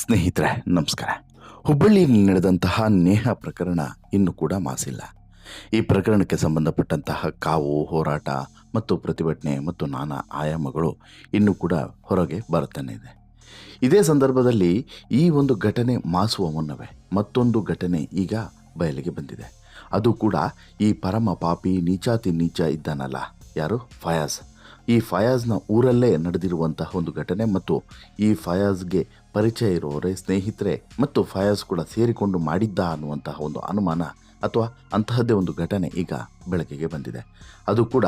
ಸ್ನೇಹಿತರೆ, ನಮಸ್ಕಾರ. ಹುಬ್ಬಳ್ಳಿಯಲ್ಲಿ ನಡೆದಂತಹ ನೇಹ ಪ್ರಕರಣ ಇನ್ನೂ ಕೂಡ ಮಾಸಿಲ್ಲ. ಈ ಪ್ರಕರಣಕ್ಕೆ ಸಂಬಂಧಪಟ್ಟಂತಹ ಕಾವು, ಹೋರಾಟ ಮತ್ತು ಪ್ರತಿಭಟನೆ ಮತ್ತು ನಾನಾ ಆಯಾಮಗಳು ಇನ್ನೂ ಕೂಡ ಹೊರಗೆ ಬರುತ್ತಾನೆ ಇದೆ. ಇದೇ ಸಂದರ್ಭದಲ್ಲಿ ಈ ಒಂದು ಘಟನೆ ಮಾಸುವ ಮುನ್ನವೇ ಮತ್ತೊಂದು ಘಟನೆ ಈಗ ಬಯಲಿಗೆ ಬಂದಿದೆ. ಅದು ಕೂಡ ಈ ಪರಮ ಪಾಪಿ ನೀಚಾತಿ ನೀಚ ಇದ್ದಾನಲ್ಲ, ಯಾರು? ಫಯಾಜ್. ಈ ಫಯಾಜ್ನ ಊರಲ್ಲೇ ನಡೆದಿರುವಂತಹ ಒಂದು ಘಟನೆ ಮತ್ತು ಈ ಫಯಾಜ್ಗೆ ಪರಿಚಯ ಇರುವವರೇ ಸ್ನೇಹಿತರೆ ಮತ್ತು ಫಯಾಜ್ ಕೂಡ ಸೇರಿಕೊಂಡು ಮಾಡಿದ್ದ ಅನ್ನುವಂತಹ ಒಂದು ಅನುಮಾನ ಅಥವಾ ಅಂತಹದ್ದೇ ಒಂದು ಘಟನೆ ಈಗ ಬೆಳಕಿಗೆ ಬಂದಿದೆ. ಅದು ಕೂಡ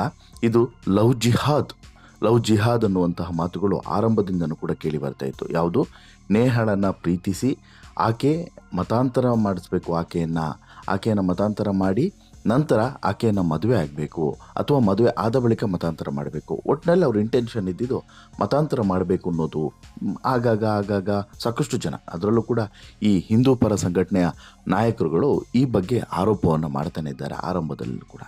ಇದು ಲವ್ ಜಿಹಾದ್ ಲವ್ ಜಿಹಾದ್ ಅನ್ನುವಂತಹ ಮಾತುಗಳು ಆರಂಭದಿಂದನೂ ಕೂಡ ಕೇಳಿ ಬರ್ತಾ ಇತ್ತು. ಯಾವುದು? ನೇಹಳನ್ನು ಪ್ರೀತಿಸಿ ಆಕೆ ಮತಾಂತರ ಮಾಡಿಸ್ಬೇಕು, ಆಕೆಯನ್ನು ಆಕೆಯನ್ನು ಮತಾಂತರ ಮಾಡಿ ನಂತರ ಆಕೆಯನ್ನು ಮದುವೆ ಆಗಬೇಕು ಅಥವಾ ಮದುವೆ ಆದ ಬಳಿಕ ಮತಾಂತರ ಮಾಡಬೇಕು. ಒಟ್ಟಿನಲ್ಲಿ ಅವ್ರ ಇಂಟೆನ್ಷನ್ ಇದ್ದಿದ್ದು ಮತಾಂತರ ಮಾಡಬೇಕು ಅನ್ನೋದು ಆಗಾಗ ಆಗಾಗ ಸಾಕಷ್ಟು ಜನ. ಅದರಲ್ಲೂ ಕೂಡ ಈ ಹಿಂದೂ ಪರ ಸಂಘಟನೆಯ ನಾಯಕರುಗಳು ಈ ಬಗ್ಗೆ ಆರೋಪವನ್ನು ಮಾಡ್ತಾನೆ ಇದ್ದಾರೆ ಆರಂಭದಲ್ಲೂ ಕೂಡ.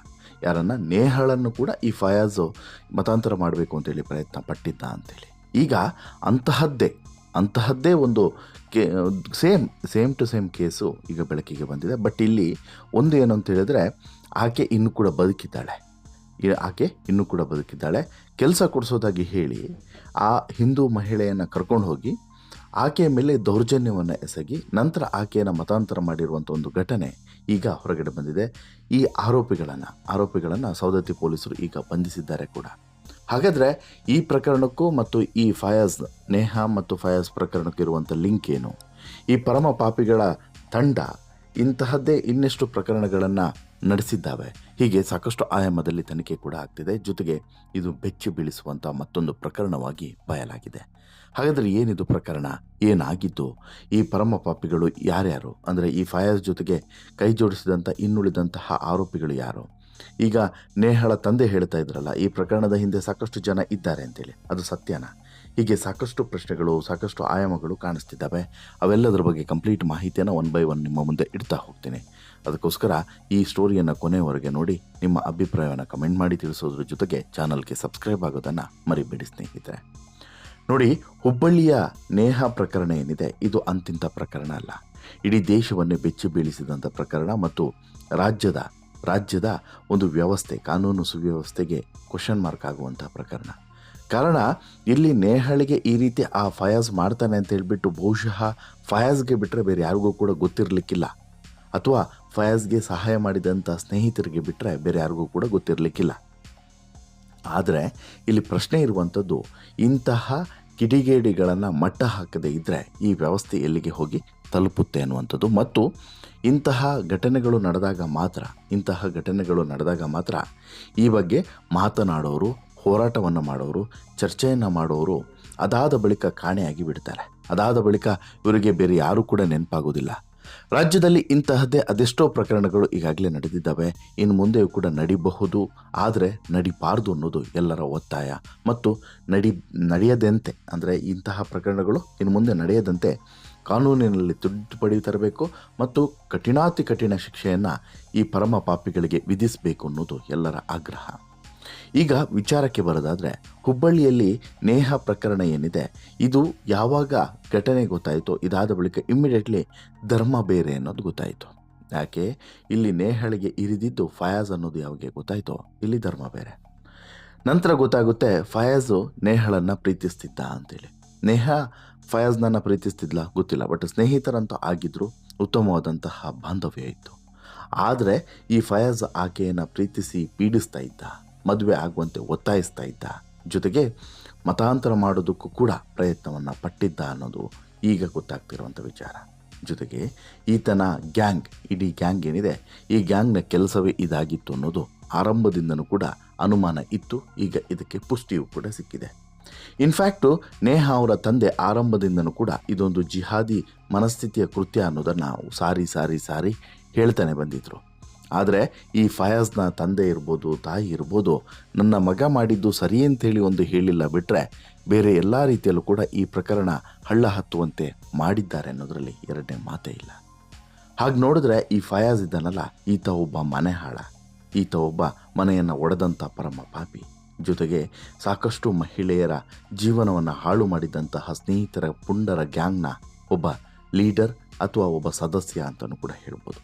ಯಾರನ್ನು ನೇಹಳನ್ನು ಕೂಡ ಈ ಫಯಾಜು ಮತಾಂತರ ಮಾಡಬೇಕು ಅಂತೇಳಿ ಪ್ರಯತ್ನ ಪಟ್ಟಿದ್ದ ಅಂತೇಳಿ. ಈಗ ಅಂತಹದ್ದೇ ಅಂತಹದ್ದೇ ಒಂದು ಕೇ, same same to same case ಈಗ ಬೆಳಕಿಗೆ ಬಂದಿದೆ. ಬಟ್ ಇಲ್ಲಿ ಒಂದು ಏನು ಅಂತ ಹೇಳಿದ್ರೆ, ಆಕೆ ಇನ್ನೂ ಕೂಡ ಬದುಕಿದ್ದಾಳೆ. ಆಕೆ ಇನ್ನೂ ಕೂಡ ಬದುಕಿದ್ದಾಳೆ. ಕೆಲಸ ಕೊಡಿಸೋದಾಗಿ ಹೇಳಿ ಆ ಹಿಂದೂ ಮಹಿಳೆಯನ್ನು ಕರ್ಕೊಂಡು ಹೋಗಿ ಆಕೆಯ ಮೇಲೆ ದೌರ್ಜನ್ಯವನ್ನು ಎಸಗಿ ನಂತರ ಆಕೆಯನ್ನು ಮತಾಂತರ ಮಾಡಿರುವಂಥ ಒಂದು ಘಟನೆ ಈಗ ಹೊರಗಡೆ ಬಂದಿದೆ. ಈ ಆರೋಪಿಗಳನ್ನು ಆರೋಪಿಗಳನ್ನು ಸೌದತ್ತಿ ಪೊಲೀಸರು ಈಗ ಬಂಧಿಸಿದ್ದಾರೆ ಕೂಡ. ಹಾಗಾದರೆ ಈ ಪ್ರಕರಣಕ್ಕೂ ಮತ್ತು ಈ ಫಯಾಜ್ ನೇಹಾ ಮತ್ತು ಫಯಾಜ್ ಪ್ರಕರಣಕ್ಕೆ ಇರುವಂಥ ಲಿಂಕ್ ಏನು? ಈ ಪರಮ ಪಾಪಿಗಳ ತಂಡ ಇಂತಹದ್ದೇ ಇನ್ನೆಷ್ಟು ಪ್ರಕರಣಗಳನ್ನು ನಡೆಸಿದ್ದಾವೆ? ಹೀಗೆ ಸಾಕಷ್ಟು ಆಯಾಮದಲ್ಲಿ ತನಿಖೆ ಕೂಡ ಆಗ್ತಿದೆ. ಜೊತೆಗೆ ಇದು ಬೆಚ್ಚಿ ಬೀಳಿಸುವಂಥ ಮತ್ತೊಂದು ಪ್ರಕರಣವಾಗಿ ಬಯಲಾಗಿದೆ. ಹಾಗಾದರೆ ಏನಿದು ಪ್ರಕರಣ? ಏನಾಗಿದ್ದು? ಈ ಪರಮ ಪಾಪಿಗಳು ಯಾರ್ಯಾರು? ಅಂದರೆ ಈ ಫಯಾಜ್ ಜೊತೆಗೆ ಕೈ ಜೋಡಿಸಿದಂಥ ಇನ್ನುಳಿದಂತಹ ಆರೋಪಿಗಳು ಯಾರು? ಈಗ ನೇಹಳ ತಂದೆ ಹೇಳ್ತಾ ಇದ್ರಲ್ಲ, ಈ ಪ್ರಕರಣದ ಹಿಂದೆ ಸಾಕಷ್ಟು ಜನ ಇದ್ದಾರೆ ಅಂತೇಳಿ. ಅದು ಸತ್ಯನಾ? ಹೀಗೆ ಸಾಕಷ್ಟು ಪ್ರಶ್ನೆಗಳು, ಸಾಕಷ್ಟು ಆಯಾಮಗಳು ಕಾಣಿಸ್ತಿದ್ದಾವೆ. ಅವೆಲ್ಲದರ ಬಗ್ಗೆ ಕಂಪ್ಲೀಟ್ ಮಾಹಿತಿಯನ್ನು ಒನ್ ಬೈ ಒನ್ ನಿಮ್ಮ ಮುಂದೆ ಇಡ್ತಾ ಹೋಗ್ತೀನಿ. ಅದಕ್ಕೋಸ್ಕರ ಈ ಸ್ಟೋರಿಯನ್ನು ಕೊನೆಯವರೆಗೆ ನೋಡಿ, ನಿಮ್ಮ ಅಭಿಪ್ರಾಯವನ್ನು ಕಮೆಂಟ್ ಮಾಡಿ ತಿಳಿಸೋದ್ರ ಜೊತೆಗೆ ಚಾನಲ್ಗೆ ಸಬ್ಸ್ಕ್ರೈಬ್ ಆಗೋದನ್ನು ಮರಿಬೇಡಿ ಸ್ನೇಹಿತರೆ. ನೋಡಿ, ಹುಬ್ಬಳ್ಳಿಯ ನೇಹ ಪ್ರಕರಣ ಏನಿದೆ? ಇದು ಅಂತಿಂಥ ಪ್ರಕರಣ ಅಲ್ಲ. ಇಡೀ ದೇಶವನ್ನೇ ಬೆಚ್ಚಿ ಬೀಳಿಸಿದಂಥ ಪ್ರಕರಣ ಮತ್ತು ರಾಜ್ಯದ ರಾಜ್ಯದ ಒಂದು ವ್ಯವಸ್ಥೆ, ಕಾನೂನು ಸುವ್ಯವಸ್ಥೆಗೆ ಕ್ವಶನ್ ಮಾರ್ಕ್ ಆಗುವಂಥ ಪ್ರಕರಣ. ಕಾರಣ, ಇಲ್ಲಿ ನೇಹಳಿಗೆ ಈ ರೀತಿ ಆ ಫಯಾಜ್ ಮಾಡ್ತಾನೆ ಅಂತ ಹೇಳಿಬಿಟ್ಟು ಬಹುಶಃ ಫಯಾಜ್ಗೆ ಬಿಟ್ಟರೆ ಬೇರೆ ಯಾರಿಗೂ ಕೂಡ ಗೊತ್ತಿರಲಿಕ್ಕಿಲ್ಲ. ಅಥವಾ ಫಯಾಜ್ಗೆ ಸಹಾಯ ಮಾಡಿದಂಥ ಸ್ನೇಹಿತರಿಗೆ ಬಿಟ್ಟರೆ ಬೇರೆ ಯಾರಿಗೂ ಕೂಡ ಗೊತ್ತಿರಲಿಕ್ಕಿಲ್ಲ. ಆದರೆ, ಇಲ್ಲಿ ಪ್ರಶ್ನೆ ಇರುವಂಥದ್ದು ಇಂತಹ ಕಿಡಿಗೇಡಿಗಳನ್ನು ಮಟ್ಟ ಹಾಕದೇ ಇದ್ದರೆ ಈ ವ್ಯವಸ್ಥೆ ಎಲ್ಲಿಗೆ ಹೋಗಿ ತಲುಪುತ್ತೆ ಅನ್ನುವಂಥದ್ದು. ಮತ್ತು ಇಂತಹ ಘಟನೆಗಳು ನಡೆದಾಗ ಮಾತ್ರ, ಇಂತಹ ಘಟನೆಗಳು ನಡೆದಾಗ ಮಾತ್ರ ಈ ಬಗ್ಗೆ ಮಾತನಾಡೋರು, ಹೋರಾಟವನ್ನು ಮಾಡೋರು, ಚರ್ಚೆಯನ್ನು ಮಾಡೋರು ಅದಾದ ಬಳಿಕ ಕಾಣೆಯಾಗಿ ಬಿಡ್ತಾರೆ. ಅದಾದ ಬಳಿಕ ಇವರಿಗೆ ಬೇರೆ ಯಾರೂ ಕೂಡ ನೆನಪಾಗೋದಿಲ್ಲ. ರಾಜ್ಯದಲ್ಲಿ ಇಂತಹದ್ದೇ ಅದೆಷ್ಟೋ ಪ್ರಕರಣಗಳು ಈಗಾಗಲೇ ನಡೆದಿದ್ದಾವೆ. ಇನ್ನು ಮುಂದೆಯೂ ಕೂಡ ನಡಿಬಹುದು. ಆದರೆ ನಡಿಬಾರ್ದು ಅನ್ನೋದು ಎಲ್ಲರ ಒತ್ತಾಯ. ಮತ್ತು ನಡಿ, ನಡೆಯದಂತೆ, ಅಂದರೆ ಇಂತಹ ಪ್ರಕರಣಗಳು ಇನ್ನು ಮುಂದೆ ನಡೆಯದಂತೆ ಕಾನೂನಿನಲ್ಲಿ ತಿದ್ದುಪಡಿ ತರಬೇಕು ಮತ್ತು ಕಠಿಣಾತಿ ಕಠಿಣ ಶಿಕ್ಷೆಯನ್ನು ಈ ಪರಮ ಪಾಪಿಗಳಿಗೆ ವಿಧಿಸಬೇಕು ಅನ್ನೋದು ಎಲ್ಲರ ಆಗ್ರಹ. ಈಗ ವಿಚಾರಕ್ಕೆ ಬರೋದಾದರೆ, ಹುಬ್ಬಳ್ಳಿಯಲ್ಲಿ ನೇಹ ಪ್ರಕರಣ ಏನಿದೆ, ಇದು ಯಾವಾಗ ಘಟನೆ ಗೊತ್ತಾಯಿತು, ಇದಾದ ಬಳಿಕ ಇಮ್ಮಿಡಿಯೇಟ್ಲಿ ಧರ್ಮ ಬೇರೆ ಅನ್ನೋದು ಗೊತ್ತಾಯಿತು. ಯಾಕೆ? ಇಲ್ಲಿ ನೇಹಳಿಗೆ ಇರಿದಿದ್ದು ಫಯಾಜ್ ಅನ್ನೋದು ಯಾವಾಗ ಗೊತ್ತಾಯಿತು, ಇಲ್ಲಿ ಧರ್ಮ ಬೇರೆ. ನಂತರ ಗೊತ್ತಾಗುತ್ತೆ ಫಯಾಜು ನೇಹಳನ್ನು ಪ್ರೀತಿಸ್ತಿದ್ದ ಅಂತೇಳಿ. ನೇಹ ಫಯಾಜ್ನನ್ನ ಪ್ರೀತಿಸ್ತಿದ್ಲ? ಗೊತ್ತಿಲ್ಲ. ಬಟ್ ಸ್ನೇಹಿತರಂತೂ ಆಗಿದ್ದರು ಉತ್ತಮವಾದಂತಹ ಬಾಂಧವ್ಯ ಇತ್ತು. ಆದರೆ ಈ ಫಯಾಜ್ ಆಕೆಯನ್ನು ಪ್ರೀತಿಸಿ ಪೀಡಿಸ್ತಾ ಇದ್ದ. ಮದುವೆ ಆಗುವಂತೆ ಒತ್ತಾಯಿಸ್ತಾ ಇದ್ದ. ಜೊತೆಗೆ ಮತಾಂತರ ಮಾಡೋದಕ್ಕೂ ಕೂಡ ಪ್ರಯತ್ನವನ್ನು ಪಟ್ಟಿದ್ದ ಅನ್ನೋದು ಈಗ ಗೊತ್ತಾಗ್ತಿರುವಂಥ ವಿಚಾರ. ಜೊತೆಗೆ ಈತನ ಗ್ಯಾಂಗ್, ಇಡೀ ಗ್ಯಾಂಗ್ ಏನಿದೆ, ಈ ಗ್ಯಾಂಗ್ನ ಕೆಲಸವೇ ಇದಾಗಿತ್ತು ಅನ್ನೋದು ಆರಂಭದಿಂದನೂ ಕೂಡ ಅನುಮಾನ ಇತ್ತು. ಈಗ ಇದಕ್ಕೆ ಪುಷ್ಟಿಯೂ ಕೂಡ ಸಿಕ್ಕಿದೆ. ಇನ್ಫ್ಯಾಕ್ಟು ನೇಹ ಅವರ ತಂದೆ ಆರಂಭದಿಂದನೂ ಕೂಡ ಇದೊಂದು ಜಿಹಾದಿ ಮನಸ್ಥಿತಿಯ ಕೃತ್ಯ ಅನ್ನೋದನ್ನು ಸಾರಿ ಸಾರಿ ಸಾರಿ ಹೇಳ್ತಾನೆ ಬಂದಿದ್ರು. ಆದರೆ ಈ ಫಯಾಜ್ನ ತಂದೆ ಇರ್ಬೋದು, ತಾಯಿ ಇರ್ಬೋದು, ನನ್ನ ಮಗ ಮಾಡಿದ್ದು ಸರಿ ಅಂತೇಳಿ ಒಂದು ಹೇಳಿಲ್ಲ ಬಿಟ್ಟರೆ ಬೇರೆ ಎಲ್ಲ ರೀತಿಯಲ್ಲೂ ಕೂಡ ಈ ಪ್ರಕರಣ ಹಳ್ಳ ಹತ್ತುವಂತೆ ಮಾಡಿದ್ದಾರೆ ಅನ್ನೋದರಲ್ಲಿ ಎರಡನೇ ಮಾತೇ ಇಲ್ಲ. ಹಾಗೆ ನೋಡಿದ್ರೆ ಈ ಫಯಾಜ್ ಇದ್ದಾನಲ್ಲ, ಈತ ಒಬ್ಬ ಮನೆ ಹಾಳ. ಈತ ಒಬ್ಬ ಮನೆಯನ್ನು ಒಡೆದಂಥ ಪರಮ ಪಾಪಿ. ಜೊತೆಗೆ ಸಾಕಷ್ಟು ಮಹಿಳೆಯರ ಜೀವನವನ್ನು ಹಾಳು ಮಾಡಿದಂತಹ ಸ್ನೇಹಿತರ ಪುಂಡರ ಗ್ಯಾಂಗ್ನ ಒಬ್ಬ ಲೀಡರ್ ಅಥವಾ ಒಬ್ಬ ಸದಸ್ಯ ಅಂತಲೂ ಕೂಡ ಹೇಳ್ಬೋದು.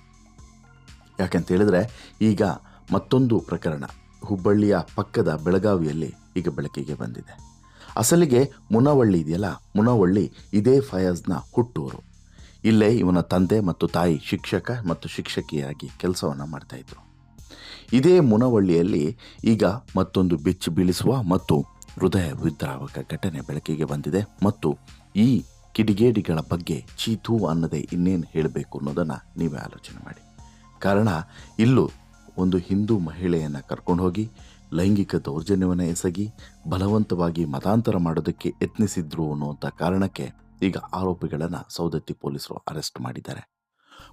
ಯಾಕಂತ ಹೇಳಿದ್ರೆ ಈಗ ಮತ್ತೊಂದು ಪ್ರಕರಣ ಹುಬ್ಬಳ್ಳಿಯ ಪಕ್ಕದ ಬೆಳಗಾವಿಯಲ್ಲಿ ಈಗ ಬೆಳಕಿಗೆ ಬಂದಿದೆ. ಅಸಲಿಗೆ ಮುನವಳ್ಳಿ ಇದೆಯಲ್ಲ? ಮುನವಳ್ಳಿ ಇದೇ ಫಯಾಜ್ನ ಹುಟ್ಟೂರು. ಇಲ್ಲೇ ಇವನ ತಂದೆ ಮತ್ತು ತಾಯಿ ಶಿಕ್ಷಕ ಮತ್ತು ಶಿಕ್ಷಕಿಯಾಗಿ ಕೆಲಸವನ್ನು ಮಾಡ್ತಾಯಿದ್ರು ಇದೇ ಮುನವಳ್ಳಿಯಲ್ಲಿ ಈಗ ಮತ್ತೊಂದು ಬೆಚ್ಚಿ ಬೀಳಿಸುವ ಮತ್ತು ಹೃದಯ ವಿದ್ರಾವಕ ಘಟನೆ ಬೆಳಕಿಗೆ ಬಂದಿದೆ ಮತ್ತು ಈ ಕಿಡಿಗೇಡಿಗಳ ಬಗ್ಗೆ ಚೀತು ಅನ್ನದೇ ಇನ್ನೇನು ಹೇಳಬೇಕು ಅನ್ನೋದನ್ನು ನೀವೇ ಆಲೋಚನೆ ಮಾಡಿ. ಕಾರಣ ಇಲ್ಲೂ ಒಂದು ಹಿಂದೂ ಮಹಿಳೆಯನ್ನು ಕರ್ಕೊಂಡು ಹೋಗಿ ಲೈಂಗಿಕ ದೌರ್ಜನ್ಯವನ್ನು ಎಸಗಿ ಬಲವಂತವಾಗಿ ಮತಾಂತರ ಮಾಡೋದಕ್ಕೆ ಯತ್ನಿಸಿದ್ರು ಅನ್ನುವಂಥ ಕಾರಣಕ್ಕೆ ಈಗ ಆರೋಪಿಗಳನ್ನು ಸೌದತ್ತಿ ಪೊಲೀಸರು ಅರೆಸ್ಟ್ ಮಾಡಿದ್ದಾರೆ.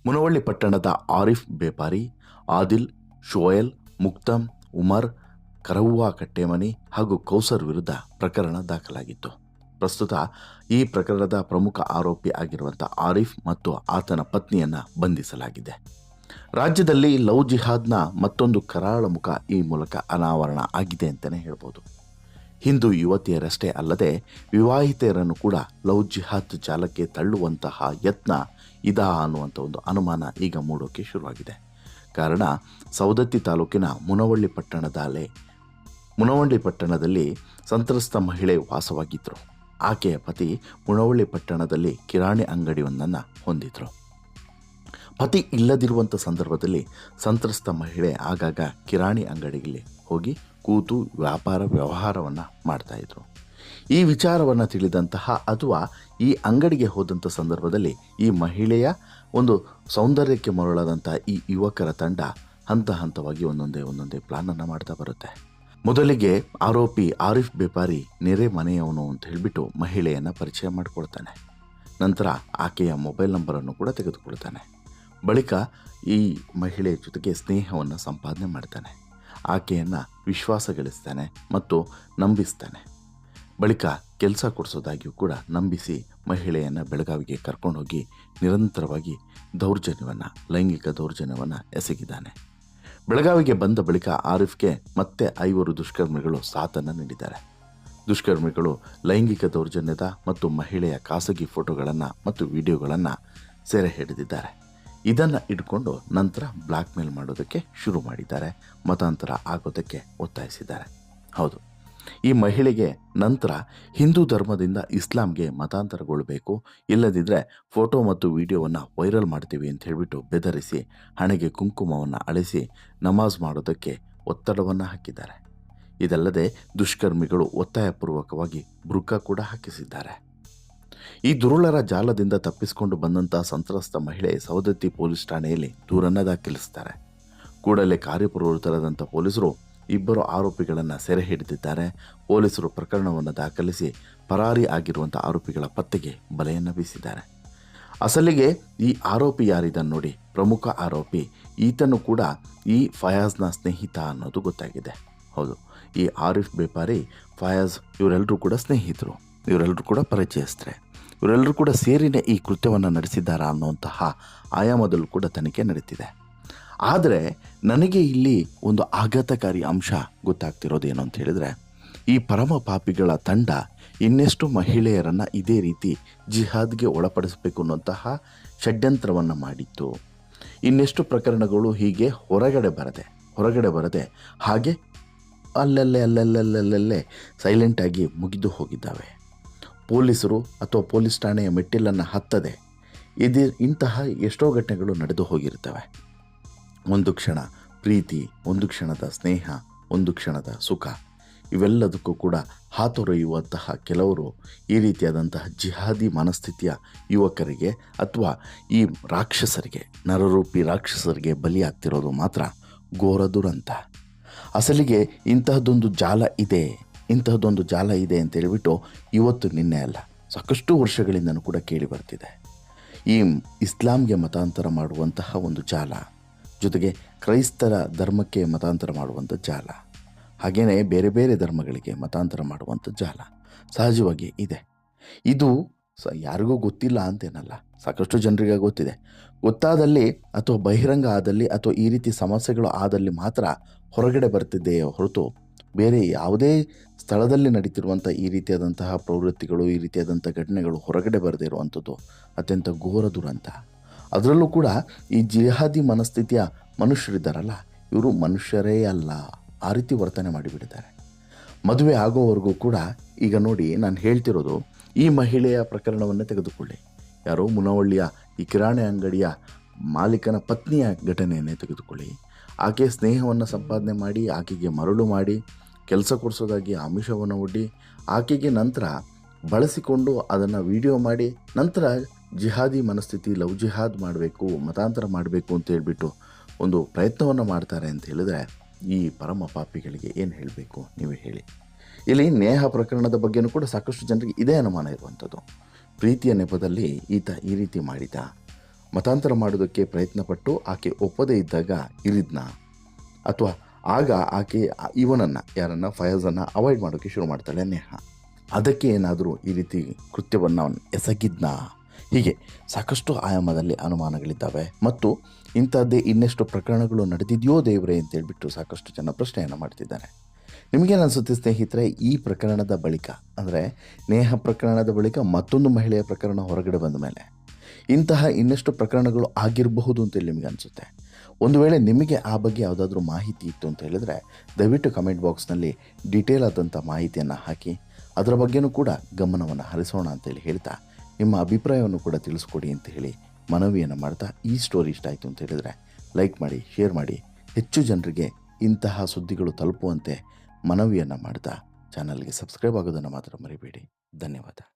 ಮುನವಳ್ಳಿ ಪಟ್ಟಣದ ಆರಿಫ್ ಬೇಪಾರಿ, ಆದಿಲ್, ಶೋಯಲ್ ಮುಕ್ತಮ್ ಉಮರ್, ಕರವ್ವ ಕಟ್ಟೆಮನಿ ಹಾಗೂ ಕೌಸರ್ ವಿರುದ್ಧ ಪ್ರಕರಣ ದಾಖಲಾಗಿತ್ತು. ಪ್ರಸ್ತುತ ಈ ಪ್ರಕರಣದ ಪ್ರಮುಖ ಆರೋಪಿ ಆಗಿರುವಂಥ ಆರಿಫ್ ಮತ್ತು ಆತನ ಪತ್ನಿಯನ್ನು ಬಂಧಿಸಲಾಗಿದೆ. ರಾಜ್ಯದಲ್ಲಿ ಲವ್ ಜಿಹಾದ್ನ ಮತ್ತೊಂದು ಕರಾಳ ಮುಖ ಈ ಮೂಲಕ ಅನಾವರಣ ಆಗಿದೆ ಅಂತಲೇ ಹೇಳ್ಬೋದು. ಹಿಂದೂ ಯುವತಿಯರಷ್ಟೇ ಅಲ್ಲದೆ ವಿವಾಹಿತೆಯರನ್ನು ಕೂಡ ಲವ್ ಜಿಹಾದ್ ಜಾಲಕ್ಕೆ ತಳ್ಳುವಂತಹ ಯತ್ನ ಇದಾ ಅನ್ನುವಂಥ ಒಂದು ಅನುಮಾನ ಈಗ ಮೂಡೋಕೆ ಶುರುವಾಗಿದೆ. ಕಾರಣ ಸವದತ್ತಿ ತಾಲೂಕಿನ ಮುನವಳ್ಳಿ ಪಟ್ಟಣದಲ್ಲೇ, ಮುನವಳ್ಳಿ ಪಟ್ಟಣದಲ್ಲಿ ಸಂತ್ರಸ್ತ ಮಹಿಳೆ ವಾಸವಾಗಿದ್ದರು ಆಕೆಯ ಪತಿ ಮುನವಳ್ಳಿ ಪಟ್ಟಣದಲ್ಲಿ ಕಿರಾಣಿ ಅಂಗಡಿಯೊಂದನ್ನು ಹೊಂದಿದ್ರು. ಪತಿ ಇಲ್ಲದಿರುವಂಥ ಸಂದರ್ಭದಲ್ಲಿ ಸಂತ್ರಸ್ತ ಮಹಿಳೆ ಆಗಾಗ ಕಿರಾಣಿ ಅಂಗಡಿಗೆ ಹೋಗಿ ಕೂತು ವ್ಯಾಪಾರ ವ್ಯವಹಾರವನ್ನು ಮಾಡ್ತಾಯಿದ್ರು ಈ ವಿಚಾರವನ್ನು ತಿಳಿದಂತಹ ಅಥವಾ ಈ ಅಂಗಡಿಗೆ ಹೋದಂಥ ಸಂದರ್ಭದಲ್ಲಿ ಈ ಮಹಿಳೆಯ ಒಂದು ಸೌಂದರ್ಯಕ್ಕೆ ಮರಳಾದಂಥ ಈ ಯುವಕರ ತಂಡ ಹಂತ ಹಂತವಾಗಿ ಒಂದೊಂದೇ ಒಂದೊಂದೇ ಪ್ಲಾನನ್ನು ಮಾಡ್ತಾ ಬರುತ್ತೆ. ಮೊದಲಿಗೆ ಆರೋಪಿ ಆರಿಫ್ ಬೇಪಾರಿ ನೆರೆ ಮನೆಯವನು ಅಂತ ಹೇಳಿಬಿಟ್ಟು ಮಹಿಳೆಯನ್ನು ಪರಿಚಯ ಮಾಡಿಕೊಳ್ತಾನೆ. ನಂತರ ಆಕೆಯ ಮೊಬೈಲ್ ನಂಬರನ್ನು ಕೂಡ ತೆಗೆದುಕೊಳ್ತಾನೆ. ಬಳಿಕ ಈ ಮಹಿಳೆಯ ಜೊತೆಗೆ ಸ್ನೇಹವನ್ನು ಸಂಪಾದನೆ ಮಾಡ್ತಾನೆ. ಆಕೆಯನ್ನು ವಿಶ್ವಾಸ ಗಳಿಸ್ತಾನೆ ಮತ್ತು ನಂಬಿಸ್ತಾನೆ. ಬಳಿಕ ಕೆಲಸ ಕೊಡಿಸೋದಾಗಿಯೂ ಕೂಡ ನಂಬಿಸಿ ಮಹಿಳೆಯನ್ನು ಬೆಳಗಾವಿಗೆ ಕರ್ಕೊಂಡೋಗಿ ನಿರಂತರವಾಗಿ ದೌರ್ಜನ್ಯವನ್ನು, ಲೈಂಗಿಕ ದೌರ್ಜನ್ಯವನ್ನು ಎಸಗಿದ್ದಾನೆ. ಬೆಳಗಾವಿಗೆ ಬಂದ ಬಳಿಕ ಆರಿಫ್ಗೆ ಮತ್ತೆ ಐವರು ದುಷ್ಕರ್ಮಿಗಳು ಸಾಥನ್ನು ನೀಡಿದ್ದಾರೆ. ದುಷ್ಕರ್ಮಿಗಳು ಲೈಂಗಿಕ ದೌರ್ಜನ್ಯದ ಮತ್ತು ಮಹಿಳೆಯ ಖಾಸಗಿ ಫೋಟೋಗಳನ್ನು ಮತ್ತು ವಿಡಿಯೋಗಳನ್ನು ಸೆರೆ ಹಿಡಿದಿದ್ದಾರೆ. ಇದನ್ನು ಇಟ್ಕೊಂಡು ನಂತರ ಬ್ಲ್ಯಾಕ್ ಮೇಲ್ ಮಾಡೋದಕ್ಕೆ ಶುರು ಮಾಡಿದ್ದಾರೆ, ಮತಾಂತರ ಆಗೋದಕ್ಕೆ ಒತ್ತಾಯಿಸಿದ್ದಾರೆ. ಹೌದು. ಈ ಮಹಿಳೆಗೆ ನಂತರ ಹಿಂದೂ ಧರ್ಮದಿಂದ ಇಸ್ಲಾಂಗೆ ಮತಾಂತರಗೊಳ್ಳಬೇಕು ಇಲ್ಲದಿದ್ದರೆ ಫೋಟೋ ಮತ್ತು ವಿಡಿಯೋವನ್ನು ವೈರಲ್ ಮಾಡ್ತೀವಿ ಅಂತ ಹೇಳಿಬಿಟ್ಟು ಬೆದರಿಸಿ, ಹಣೆಗೆ ಕುಂಕುಮವನ್ನು ಅಳಿಸಿ ನಮಾಜ್ ಮಾಡೋದಕ್ಕೆ ಒತ್ತಡವನ್ನು ಹಾಕಿದ್ದಾರೆ. ಇದಲ್ಲದೆ ದುಷ್ಕರ್ಮಿಗಳು ಒತ್ತಾಯಪೂರ್ವಕವಾಗಿ ಬುರ್ಕಾ ಕೂಡ ಹಾಕಿಸಿದ್ದಾರೆ. ಈ ದುರುಳರ ಜಾಲದಿಂದ ತಪ್ಪಿಸಿಕೊಂಡು ಬಂದಂಥ ಸಂತ್ರಸ್ತ ಮಹಿಳೆ ಸವದತ್ತಿ ಪೊಲೀಸ್ ಠಾಣೆಯಲ್ಲಿ ದೂರನ್ನು ದಾಖಲಿಸ್ತಾರೆ. ಕೂಡಲೇ ಕಾರ್ಯಪ್ರವೃತ್ತರಾದಂಥ ಪೊಲೀಸರು ಇಬ್ಬರು ಆರೋಪಿಗಳನ್ನು ಸೆರೆ ಹಿಡಿದಿದ್ದಾರೆ. ಪೊಲೀಸರು ಪ್ರಕರಣವನ್ನು ದಾಖಲಿಸಿ ಪರಾರಿ ಆಗಿರುವಂಥ ಆರೋಪಿಗಳ ಪತ್ತೆಗೆ ಬಲೆಯನ್ನು ಬೀಸಿದ್ದಾರೆ. ಅಸಲಿಗೆ ಈ ಆರೋಪಿ ಯಾರಿದನ್ನು ನೋಡಿ ಪ್ರಮುಖ ಆರೋಪಿ ಈತನು ಕೂಡ ಈ ಫಯಾಜ್ನ ಸ್ನೇಹಿತ ಅನ್ನೋದು ಗೊತ್ತಾಗಿದೆ. ಹೌದು, ಈ ಆರಿಫ್ ಬೇಪಾರಿ, ಫಯಾಜ್ ಇವರೆಲ್ಲರೂ ಕೂಡ ಸ್ನೇಹಿತರು. ಇವರೆಲ್ಲರೂ ಕೂಡ ಪರಿಚಯಸ್ಥರೆ. ಇವರೆಲ್ಲರೂ ಕೂಡ ಸೇರಿನೇ ಈ ಕೃತ್ಯವನ್ನು ನಡೆಸಿದ್ದಾರಾ ಅನ್ನುವಂತಹ ಆಯಾಮದಲ್ಲೂ ಕೂಡ ತನಿಖೆ ನಡೀತಿದೆ. ಆದರೆ ನನಗೆ ಇಲ್ಲಿ ಒಂದು ಆಘಾತಕಾರಿ ಅಂಶ ಗೊತ್ತಾಗ್ತಿರೋದೇನು ಅಂತ ಹೇಳಿದರೆ, ಈ ಪರಮ ಪಾಪಿಗಳ ತಂಡ ಇನ್ನೆಷ್ಟು ಮಹಿಳೆಯರನ್ನು ಇದೇ ರೀತಿ ಜಿಹಾದ್ಗೆ ಒಳಪಡಿಸಬೇಕು ಅನ್ನುವಂತಹ ಷಡ್ಯಂತ್ರವನ್ನು ಮಾಡಿತ್ತು. ಇನ್ನೆಷ್ಟು ಪ್ರಕರಣಗಳು ಹೀಗೆ ಹೊರಗಡೆ ಬರದೆ ಹೊರಗಡೆ ಬರದೆ ಹಾಗೆ ಅಲ್ಲಲ್ಲೇ ಅಲ್ಲಲ್ಲಲ್ಲಲ್ಲೇ ಸೈಲೆಂಟಾಗಿ ಮುಗಿದು ಹೋಗಿದ್ದಾವೆ. ಪೊಲೀಸರು ಅಥವಾ ಪೊಲೀಸ್ ಠಾಣೆಯ ಮೆಟ್ಟಿಲನ್ನು ಹತ್ತದೆ. ಇದು ಇಂತಹ ಎಷ್ಟೋ ಘಟನೆಗಳು ನಡೆದು ಹೋಗಿರ್ತವೆ. ಒಂದು ಕ್ಷಣ ಪ್ರೀತಿ, ಒಂದು ಕ್ಷಣದ ಸ್ನೇಹ, ಒಂದು ಕ್ಷಣದ ಸುಖ. ಇವೆಲ್ಲದಕ್ಕೂ ಕೂಡ ಹಾತೊರೆಯುವಂತಹ ಕೆಲವರು ಈ ರೀತಿಯಾದಂತಹ ಜಿಹಾದಿ ಮನಸ್ಥಿತಿಯ ಯುವಕರಿಗೆ ಅಥವಾ ಈ ರಾಕ್ಷಸರಿಗೆ, ನರರೂಪಿ ರಾಕ್ಷಸರಿಗೆ ಬಲಿಯಾಗ್ತಿರೋದು ಮಾತ್ರ ಘೋರ ದುರಂತ. ಅಸಲಿಗೆ ಇಂತಹದ್ದೊಂದು ಜಾಲ ಇದೆ. ಇಂತಹದ್ದೊಂದು ಜಾಲ ಇದೆ ಅಂತ ಹೇಳಿಬಿಟ್ಟು ಇವತ್ತು ನಿನ್ನೆ ಅಲ್ಲ, ಸಾಕಷ್ಟು ವರ್ಷಗಳಿಂದನೂ ಕೂಡ ಕೇಳಿ ಬರ್ತಿದೆ. ಈ ಇಸ್ಲಾಂಗೆ ಮತಾಂತರ ಮಾಡುವಂತಹ ಒಂದು ಜಾಲ, ಜೊತೆಗೆ ಕ್ರೈಸ್ತರ ಧರ್ಮಕ್ಕೆ ಮತಾಂತರ ಮಾಡುವಂಥ ಜಾಲ ಹಾಗೆಯೇ ಬೇರೆ ಬೇರೆ ಧರ್ಮಗಳಿಗೆ ಮತಾಂತರ ಮಾಡುವಂಥ ಜಾಲ ಸಹಜವಾಗಿ ಇದೆ. ಇದು ಸ ಯಾರಿಗೂ ಗೊತ್ತಿಲ್ಲ ಅಂತೇನಲ್ಲ, ಸಾಕಷ್ಟು ಜನರಿಗೆ ಗೊತ್ತಿದೆ. ಗೊತ್ತಾದಲ್ಲಿ ಅಥವಾ ಬಹಿರಂಗ ಆದಲ್ಲಿ ಅಥವಾ ಈ ರೀತಿ ಸಮಸ್ಯೆಗಳು ಆದಲ್ಲಿ ಮಾತ್ರ ಹೊರಗಡೆ ಬರ್ತಿದೆಯೇ ಹೊರತು ಬೇರೆ ಯಾವುದೇ ಸ್ಥಳದಲ್ಲಿ ನಡೀತಿರುವಂಥ ಈ ರೀತಿಯಾದಂತಹ ಪ್ರವೃತ್ತಿಗಳು, ಈ ರೀತಿಯಾದಂಥ ಘಟನೆಗಳು ಹೊರಗಡೆ ಬರದೇ ಇರುವಂಥದ್ದು ಅತ್ಯಂತ ಘೋರ ದುರಂತ. ಅದರಲ್ಲೂ ಕೂಡ ಈ ಜಿಹಾದಿ ಮನಸ್ಥಿತಿಯ ಮನುಷ್ಯರಿದ್ದಾರಲ್ಲ, ಇವರು ಮನುಷ್ಯರೇ ಅಲ್ಲ, ಆ ರೀತಿ ವರ್ತನೆ ಮಾಡಿಬಿಟ್ಟಿದ್ದಾರೆ. ಮದುವೆ ಆಗೋವರೆಗೂ ಕೂಡ ಈಗ ನೋಡಿ ನಾನು ಹೇಳ್ತಿರೋದು, ಈ ಮಹಿಳೆಯ ಪ್ರಕರಣವನ್ನೇ ತೆಗೆದುಕೊಳ್ಳಿ. ಯಾರೋ ಮುನವಳ್ಳಿಯ ಈ ಕಿರಾಣಿ ಅಂಗಡಿಯ ಮಾಲೀಕನ ಪತ್ನಿಯ ಘಟನೆಯನ್ನೇ ತೆಗೆದುಕೊಳ್ಳಿ. ಆಕೆ ಸ್ನೇಹವನ್ನು ಸಂಪಾದನೆ ಮಾಡಿ, ಆಕೆಗೆ ಮರಳು ಮಾಡಿ ಕೆಲಸ ಕೊಡಿಸೋದಾಗಿ ಆಮಿಷವನ್ನು ಒಡ್ಡಿ ಆಕೆಗೆ ನಂತರ ಬಳಸಿಕೊಂಡು ಅದನ್ನು ವಿಡಿಯೋ ಮಾಡಿ ನಂತರ ಜಿಹಾದಿ ಮನಸ್ಥಿತಿ, ಲವ್ ಜಿಹಾದ್ ಮಾಡಬೇಕು, ಮತಾಂತರ ಮಾಡಬೇಕು ಅಂತ ಹೇಳಿಬಿಟ್ಟು ಒಂದು ಪ್ರಯತ್ನವನ್ನು ಮಾಡ್ತಾರೆ ಅಂತ ಹೇಳಿದ್ರೆ ಈ ಪರಮ ಪಾಪಿಗಳಿಗೆ ಏನು ಹೇಳಬೇಕು ನೀವೇ ಹೇಳಿ. ಇಲ್ಲಿ ನೇಹ ಪ್ರಕರಣದ ಬಗ್ಗೆನೂ ಕೂಡ ಸಾಕಷ್ಟು ಜನರಿಗೆ ಇದೇ ಅನುಮಾನ ಇರುವಂಥದ್ದು. ಪ್ರೀತಿಯ ನೆಪದಲ್ಲಿ ಈತ ಈ ರೀತಿ ಮಾಡಿದ. ಮತಾಂತರ ಮಾಡೋದಕ್ಕೆ ಪ್ರಯತ್ನಪಟ್ಟು ಆಕೆ ಒಪ್ಪದೇ ಇದ್ದಾಗ ಇರಿದ್ನಾ? ಅಥವಾ ಆಗ ಆಕೆ, ಇವನನ್ನು, ಯಾರನ್ನು, ಫಯಾಜನ್ನು ಅವಾಯ್ಡ್ ಮಾಡೋಕ್ಕೆ ಶುರು ಮಾಡ್ತಾಳೆ ನೇಹ. ಅದಕ್ಕೆ ಏನಾದರೂ ಈ ರೀತಿ ಕೃತ್ಯವನ್ನು ಅವನು ಎಸಗಿದ್ನ? ಹೀಗೆ ಸಾಕಷ್ಟು ಆಯಾಮದಲ್ಲಿ ಅನುಮಾನಗಳಿದ್ದಾವೆ. ಮತ್ತು ಇಂಥದ್ದೇ ಇನ್ನೆಷ್ಟು ಪ್ರಕರಣಗಳು ನಡೆದಿದೆಯೋ ದೇವರೇ ಅಂತೇಳ್ಬಿಟ್ಟು ಸಾಕಷ್ಟು ಜನ ಪ್ರಶ್ನೆಯನ್ನು ಮಾಡ್ತಿದ್ದಾರೆ. ನಿಮಗೇನು ಅನಿಸುತ್ತೆ ಸ್ನೇಹಿತರೆ, ಈ ಪ್ರಕರಣದ ಬಳಿಕ, ಅಂದರೆ ನೇಹ ಪ್ರಕರಣದ ಬಳಿಕ ಮತ್ತೊಂದು ಮಹಿಳೆಯ ಪ್ರಕರಣ ಹೊರಗಡೆ ಬಂದ ಮೇಲೆ ಇಂತಹ ಇನ್ನೆಷ್ಟು ಪ್ರಕರಣಗಳು ಆಗಿರಬಹುದು ಅಂತೇಳಿ ನಿಮಗೆ ಅನಿಸುತ್ತೆ ಒಂದು ವೇಳೆ ನಿಮಗೆ ಆ ಬಗ್ಗೆ ಯಾವುದಾದ್ರೂ ಮಾಹಿತಿ ಇತ್ತು ಅಂತ ಹೇಳಿದರೆ, ದಯವಿಟ್ಟು ಕಮೆಂಟ್ ಬಾಕ್ಸ್ನಲ್ಲಿ ಡೀಟೇಲ್ ಆದಂಥ ಮಾಹಿತಿಯನ್ನು ಹಾಕಿ, ಅದರ ಬಗ್ಗೆನೂ ಕೂಡ ಗಮನವನ್ನು ಹರಿಸೋಣ ಅಂತೇಳಿ ಹೇಳ್ತಾ, ನಿಮ್ಮ ಅಭಿಪ್ರಾಯವನ್ನು ಕೂಡ ತಿಳಿಸ್ಕೊಡಿ ಅಂತ ಹೇಳಿ ಮನವಿಯನ್ನು ಮಾಡ್ತಾ ಈ ಸ್ಟೋರಿ ಇಷ್ಟ ಆಯಿತು ಅಂತ ಹೇಳಿದರೆ ಲೈಕ್ ಮಾಡಿ ಶೇರ್ ಮಾಡಿ, ಹೆಚ್ಚು ಜನರಿಗೆ ಇಂತಹ ಸುದ್ದಿಗಳು ತಲುಪುವಂತೆ ಮನವಿಯನ್ನು ಮಾಡ್ತಾ ಚಾನಲ್ಗೆ ಸಬ್ಸ್ಕ್ರೈಬ್ ಆಗೋದನ್ನು ಮಾತ್ರ ಮರಿಬೇಡಿ. ಧನ್ಯವಾದ.